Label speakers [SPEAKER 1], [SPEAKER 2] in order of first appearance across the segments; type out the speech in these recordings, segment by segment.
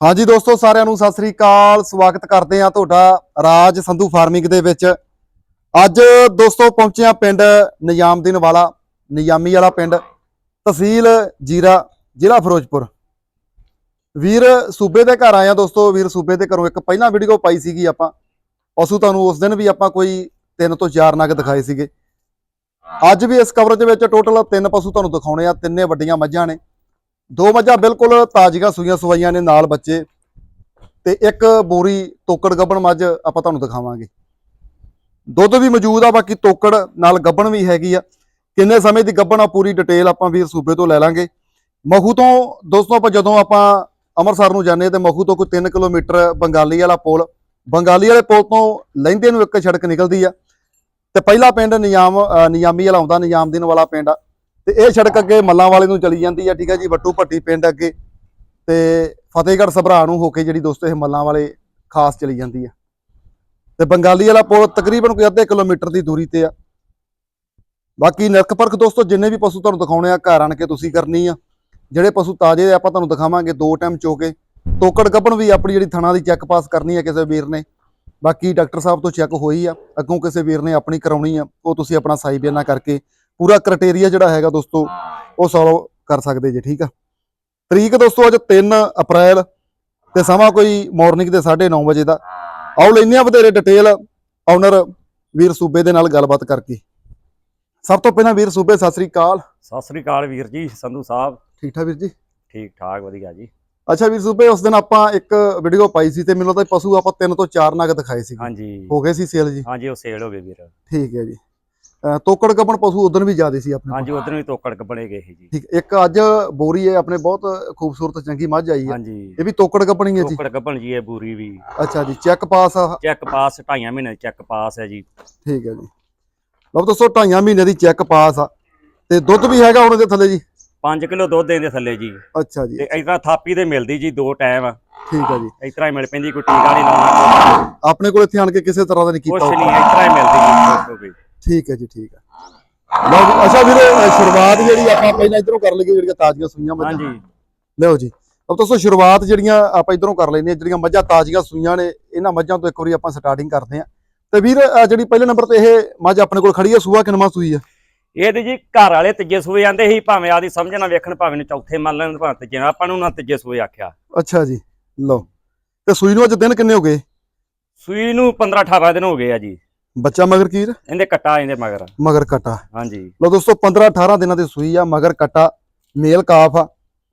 [SPEAKER 1] ਹਾਂਜੀ ਦੋਸਤੋ, ਸਾਰਿਆਂ ਨੂੰ ਸਤਿ ਸ੍ਰੀ ਅਕਾਲ। ਸਵਾਗਤ ਕਰਦੇ ਆ ਤੁਹਾਡਾ ਰਾਜ ਸੰਧੂ ਫਾਰਮਿੰਗ ਦੇ ਵਿੱਚ। ਅੱਜ ਦੋਸਤੋ, ਪਹੁੰਚੇ ਆ ਪਿੰਡ ਨਿਜ਼ਾਮਦੀਨ ਵਾਲਾ ਨਿਜ਼ਾਮੀ ਵਾਲਾ ਪਿੰਡ, ਤਹਿਸੀਲ ਜੀਰਾ, ਜ਼ਿਲ੍ਹਾ ਫਿਰੋਜ਼ਪੁਰ। ਵੀਰ ਸੂਬੇ ਦੇ ਘਰ ਆਇਆ ਦੋਸਤੋ। ਵੀਰ ਸੂਬੇ ਦੇ ਘਰੋਂ ਇੱਕ ਪਹਿਲਾਂ ਵੀਡੀਓ ਪਾਈ ਸੀਗੀ ਆਪਾਂ। ਪਸ਼ੂ ਤੁਹਾਨੂੰ ਉਸ ਦਿਨ ਵੀ ਆਪਾਂ ਕੋਈ ਤਿੰਨ ਤੋਂ ਚਾਰ ਨਗ ਦਿਖਾਏ ਸੀਗੇ। ਅੱਜ ਵੀ ਇਸ ਕਵਰੇਜ ਵਿੱਚ ਟੋਟਲ ਤਿੰਨ ਪਸ਼ੂ ਤੁਹਾਨੂੰ ਦਿਖਾਉਣੇ ਆ, ਤਿੰਨੇ ਵੱਡੀਆਂ ਮੱਝਾਂ ਨੇ। ਦੋ ਮੱਝਾਂ ਬਿਲਕੁਲ ਤਾਜ਼ੀਆਂ ਸੂਈਆਂ ਸਵਾਈਆਂ ਨੇ ਨਾਲ ਬੱਚੇ ਤੇ ਇੱਕ ਬੋਰੀ ਤੋਕੜ ਗੱਬਣ ਮੱਝ ਆਪਾਂ ਤੁਹਾਨੂੰ ਦਿਖਾਵਾਂਗੇ। ਦੁੱਧ ਵੀ ਮੌਜੂਦ ਆ, ਬਾਕੀ ਤੋਕੜ ਨਾਲ ਗੱਬਣ ਵੀ ਹੈਗੀ ਆ। ਕਿੰਨੇ ਸਮੇਂ ਦੀ ਗੱਬਣ ਆ ਪੂਰੀ ਡਿਟੇਲ ਆਪਾਂ ਵੀਰ ਸੂਬੇ ਤੋਂ ਲੈ ਲਾਂਗੇ। ਮਹੂ ਤੋਂ ਦੋਸਤੋ ਆਪਾਂ ਜਦੋਂ ਆਪਾਂ ਅੰਮ੍ਰਿਤਸਰ ਨੂੰ ਜਾਂਦੇ ਤੇ ਮਹੂ ਤੋਂ ਕੋਈ 3 ਕਿਲੋਮੀਟਰ ਬੰਗਾਲੀ ਵਾਲਾ ਪੁਲ, ਬੰਗਾਲੀ ਵਾਲੇ ਪੁਲ ਤੋਂ ਲਹਿੰਦੇ ਨੂੰ ਇੱਕ ਸੜਕ ਨਿਕਲਦੀ ਆ। ਤੇ ਪਹਿਲਾ ਪਿੰਡ ਨਿਯਾਮ ਨਿਯਾਮੀ ਵਾਲਾ ਆਉਂਦਾ ਨਿਯਾਮ ਨਿਯਾਮਦੀਨ ਵਾਲਾ ਪਿੰਡ ਆ। ਤੇ ਇਹ ਸੜਕ ਅੱਗੇ ਮੱਲਾਂ ਵਾਲੇ ਨੂੰ ਚਲੀ ਜਾਂਦੀ ਆ, ਠੀਕ ਹੈ ਜੀ, ਵੱਟੂ ਭੱਟੀ ਪਿੰਡ ਅੱਗੇ। ਤੇ ਫਤਿਹਗੜ੍ਹ ਸਭਰਾ ਨੂੰ ਹੋ ਕੇ ਜਿਹੜੀ ਦੋਸਤੋ ਇਹ ਮੱਲਾਂ ਵਾਲੇ ਖਾਸ ਚਲੀ ਜਾਂਦੀ ਆ। ਤੇ ਬੰਗਾਲੀ ਵਾਲਾ ਪੁਲ ਤਕਰੀਬਨ ਕੋਈ ਅੱਧੇ ਕਿਲੋਮੀਟਰ ਦੀ ਦੂਰੀ ਤੇ ਆ। ਬਾਕੀ ਨਿਰਖ ਪਰਖ ਦੋਸਤੋ, ਜਿੰਨੇ ਵੀ ਪਸ਼ੂ ਤੁਹਾਨੂੰ ਦਿਖਾਉਣੇ ਆ, ਘਰ ਆਣ ਕੇ ਤੁਸੀਂ ਕਰਨੀ ਆ। ਜਿਹੜੇ ਪਸ਼ੂ ਤਾਜ਼ੇ ਆ, ਆਪਾਂ ਤੁਹਾਨੂੰ ਦਿਖਾਵਾਂਗੇ ਦੋ ਟਾਈਮ ਚੋ ਕੇ। ਤੋਕੜ ਗੱਭਣ ਵੀ ਆਪਣੀ ਜਿਹੜੀ ਥਣਾ ਦੀ ਚੈੱਕ ਪਾਸ ਕਰਨੀ ਆ ਕਿਸੇ ਵੀਰ ਨੇ। ਬਾਕੀ ਡਾਕਟਰ ਸਾਹਿਬ ਤੋਂ ਚੈੱਕ ਹੋਈ ਆ, ਅੱਗੋਂ ਕਿਸੇ ਵੀਰ ਨੇ ਆਪਣੀ ਕਰਾਉਣੀ ਆ, ਉਹ ਤੁਸੀਂ ਆਪਣਾ ਸਾਈ ਬਿਆਨਾ ਕਰਕੇ ਪੂਰਾ ਕ੍ਰਾਈਟੇਰੀਆ ਜਿਹੜਾ ਹੈਗਾ ਦੋਸਤੋ ਉਹ ਸੋਲਵ ਕਰ ਸਕਦੇ ਜੇ ਠੀਕ ਆ? ਤਰੀਕ ਦੋਸਤੋ ਅੱਜ 3 ਅਪ੍ਰੈਲ ਤੇ ਸਮਾਂ ਕੋਈ ਮਾਰਨਿੰਗ ਦੇ 9:30 ਵਜੇ ਦਾ। ਆਓ ਲੈਨੇ ਆ ਵਧੇਰੇ ਡਿਟੇਲ ਓਨਰ ਵੀਰ ਸੂਬੇ ਦੇ ਨਾਲ ਗੱਲਬਾਤ ਕਰਕੇ। ਸਭ ਤੋਂ ਪਹਿਲਾਂ ਵੀਰ ਸੂਬੇ ਸਤਿ ਸ੍ਰੀ ਅਕਾਲ।
[SPEAKER 2] ਸਤਿ ਸ੍ਰੀ ਅਕਾਲ ਵੀਰ ਜੀ ਸੰਧੂ ਸਾਹਿਬ।
[SPEAKER 1] ਠੀਕ ਠਾਕ ਵੀਰ ਜੀ?
[SPEAKER 2] ਠੀਕ ਠਾਕ ਵਧੀਆ ਜੀ।
[SPEAKER 1] ਅੱਛਾ ਵੀਰ ਸੂਬੇ ਉਸ ਦਿਨ ਆਪਾਂ ਇੱਕ ਵੀਡੀਓ ਪਾਈ ਸੀ ਤੇ ਮੈਨੂੰ ਲੱਗਦਾ ਪਸ਼ੂ ਆਪਾਂ ਤਿੰਨ ਤੋਂ ਚਾਰ ਨਗ ਦਿਖਾਏ ਸੀ।
[SPEAKER 2] ਹਾਂਜੀ।
[SPEAKER 1] ਹੋ ਗਏ ਸੀ ਸੇਲ ਜੀ?
[SPEAKER 2] ਹਾਂਜੀ ਉਹ ਸੇਲ ਹੋ ਗਏ ਵੀਰ।
[SPEAKER 1] ਠੀਕ ਹੈ ਜੀ। ਤੋਕੜ ਗੱਬਣ ਪਸ਼ੂ ਉਦੋਂ ਵੀ ਜ਼ਿਆਦੇ ਸੀ ਆਪਣੇ।
[SPEAKER 2] ਹਾਂਜੀ ਉਧਰ ਵੀ ਤੋਕੜ ਬਣੇ ਗਏ ਸੀ ਜੀ।
[SPEAKER 1] ਠੀਕ ਇੱਕ ਅੱਜ ਬੋਰੀ ਹੈ ਆਪਣੇ ਬਹੁਤ ਖੂਬਸੂਰਤ ਚੰਗੀ ਮੱਝ ਆਈ ਹੈ।
[SPEAKER 2] ਹਾਂਜੀ।
[SPEAKER 1] ਇਹ ਵੀ ਤੋਕੜ ਗੱਬਣੀ ਹੈ ਜੀ?
[SPEAKER 2] ਤੋਕੜ ਗੱਬਣ ਜੀ ਇਹ ਬੂਰੀ ਵੀ।
[SPEAKER 1] ਅੱਛਾ ਜੀ ਚੈੱਕ ਪਾਸ ਆ?
[SPEAKER 2] ਚੈੱਕ ਪਾਸ ਢਾਈਆਂ ਮਹੀਨੇ ਚੈੱਕ ਪਾਸ ਹੈ ਜੀ।
[SPEAKER 1] ਠੀਕ ਹੈ ਜੀ। ਲਓ ਦੋਸਤੋ ਢਾਈਆਂ ਮਹੀਨੇ ਦੀ ਚੈੱਕ ਪਾਸ ਆ। ਤੇ ਦੁੱਧ ਵੀ ਹੈਗਾ ਹੁਣ ਇਹਦੇ ਥੱਲੇ ਜੀ?
[SPEAKER 2] 5 ਕਿਲੋ ਦੁੱਧ ਦੇਂਦੇ ਥੱਲੇ ਜੀ।
[SPEAKER 1] ਅੱਛਾ ਜੀ।
[SPEAKER 2] ਤੇ ਇਤਰਾ ਥਾਪੀ ਤੇ ਮਿਲਦੀ ਜੀ ਦੋ ਟਾਈਮ।
[SPEAKER 1] ਠੀਕ ਹੈ ਜੀ।
[SPEAKER 2] ਇਤਰਾ ਹੀ ਮਿਲ ਪੈਂਦੀ ਕੋਈ ਟੀਕਾ ਨਹੀਂ ਲਾਉਣਾ।
[SPEAKER 1] ਆਪਣੇ ਕੋਲ ਇੱਥੇ ਆਣ ਕੇ ਕਿਸੇ ਤਰ੍ਹਾਂ ਦਾ ਨਹੀਂ
[SPEAKER 2] ਕੁਛ
[SPEAKER 1] ਕੀਤਾ
[SPEAKER 2] ਨਹੀਂ
[SPEAKER 1] ਹੋਊਗਾ।
[SPEAKER 2] ਇਤਰਾ ਹੀ ਮਿਲਦੀ ਜੀ ਹੋ
[SPEAKER 1] ਠੀਕ ਹੈ ਜੀ ਠੀਕ ਹੈ। ਲਓ ਜੀ ਅੱਛਾ ਵੀਰੇ ਸ਼ੁਰੂਆਤ ਜਿਹੜੀ ਆਪਾਂ ਪਹਿਲਾਂ ਇਧਰੋਂ ਕਰ ਲਈਏ ਜਿਹੜੀਆਂ ਤਾਜ਼ੀਆਂ ਸੂਈਆਂ ਮੱਝਾਂ।
[SPEAKER 2] ਹਾਂਜੀ।
[SPEAKER 1] ਲਿਓ ਜੀ ਅਬ ਦੋਸਤੋ ਸ਼ੁਰੂਆਤ ਜਿਹੜੀਆਂ ਆਪਾਂ ਇਧਰੋਂ ਕਰ ਲੈਨੇ ਜਿਹੜੀਆਂ ਮੱਝਾਂ ਤਾਜ਼ੀਆਂ ਸੂਈਆਂ ਨੇ ਇਹਨਾਂ ਮੱਝਾਂ ਤੋਂ ਇੱਕ ਵਾਰੀ ਆਪਾਂ ਸਟਾਰਟਿੰਗ ਕਰਦੇ ਆਂ ਤੇ ਵੀਰ ਜਿਹੜੀ ਪਹਿਲੇ ਨੰਬਰ ਤੇ ਇਹ ਮੱਝ ਆਪਣੇ ਕੋਲ ਖੜੀ ਹੈ ਸੂਆ ਕਿਨਮਾ ਸੂਈ ਆ
[SPEAKER 2] ਇਹ ਤੇ ਜੀ ਘਰ ਵਾਲੇ ਤੀਜੇ ਸੂਏ ਜਾਂਦੇ ਸੀ ਭਾਵੇਂ ਆਦੀ ਸਮਝਣਾ ਵੇਖਣ ਭਾਵੇਂ ਨੂੰ ਚੌਥੇ ਮੰਨ ਲੈਣ ਭਾਵੇਂ ਤੀਜੇ ਆਪਾਂ ਨੂੰ ਨਾ ਤੀਜੇ ਸੂਏ ਆਖਿਆ।
[SPEAKER 1] ਅੱਛਾ ਜੀ ਲਓ। ਤੇ ਸੂਈ ਨੂੰ ਅੱਜ ਦਿਨ ਕਿੰਨੇ ਹੋ ਗਏ?
[SPEAKER 2] ਸੂਈ ਨੂੰ 15 18 ਦਿਨ ਹੋ ਗਏ ਆ ਜੀ।
[SPEAKER 1] ਬੱਚਾ ਮਗਰ ਕੀਰ
[SPEAKER 2] ਇਹਦੇ ਕੱਟਾ ਇਹਦੇ ਮਗਰ।
[SPEAKER 1] ਮਗਰ ਕਟਾ।
[SPEAKER 2] ਹਾਂਜੀ।
[SPEAKER 1] ਲਓ ਦੋਸਤੋ 15 18 ਦਿਨਾਂ ਦੀ ਸੂਈ ਆ ਮਗਰ ਕਟਾ ਮੇਲ ਕਾਫ ਆ।